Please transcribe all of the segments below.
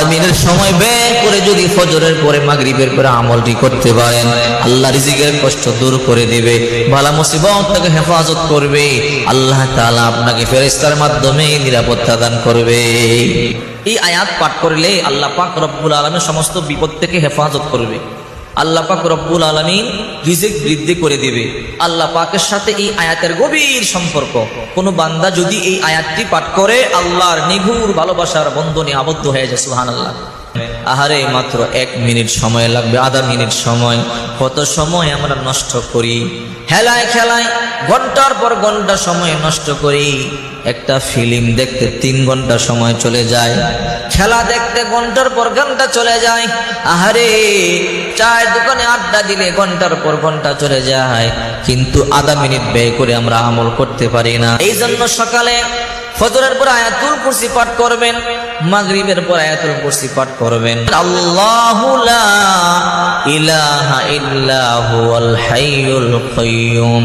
আধা মিনিট সময় ব্যয় করে যদি ফজরের পরে মাগরিবের পরে আমলটি করতে পারেন আল্লাহ রিজিকের কষ্ট দূর করে দিবে, ভালা মুসিবত তাকে হেফাজত করবে, আল্লাহ তালা আপনাকে ফেরেস্তার মাধ্যমে নিরাপত্তা দান করবে। এই আয়াত পাঠ করলে আল্লাহ পাক রব্বুল আলমের সমস্ত বিপদ থেকে হেফাজত করবে। আল্লাহ পাক রব্বুল আলমিন রিজিক বৃদ্ধি করে দেবে। আল্লাহ পাকের সাথে এই আয়াতের গভীর সম্পর্ক। কোনো বান্দা যদি এই আয়াতটি পাঠ করে, আল্লাহর নিভুর ভালোবাসার বন্ধনে আবদ্ধ হয়ে যায় সুহান আল্লাহ আহারে, মাত্র এক মিনিট সময় লাগবে, আধা মিনিট সময়। কত সময় আমরা নষ্ট করি? হেলায় খেলায়, ঘণ্টার পর ঘণ্টা সময় নষ্ট করি। একটা ফিল্ম দেখতে তিন ঘণ্টা সময় চলে যায়। খেলা দেখতে ঘণ্টার পর ঘণ্টা চলে যায়। আহারে, চায়ের দোকানে আড্ডা দিলে ঘণ্টার পর ঘণ্টা চলে যায়। কিন্তু আধা মিনিট ব্যয় করে আমরা আমল করতে পারি না। এই জন্য সকালে ফজরের পর আয়াতুল কুরসি পাঠ করবেন, মাগরিবের পর আয়াতুল কুরসি পাঠ করবেন। আল্লাহু লা ইলাহা ইল্লা হুয়াল হাইয়ুল কাইয়্যুম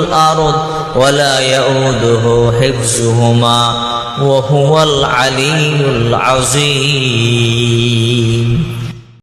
ولا يؤوده حفظهما وهو العلي العظيم.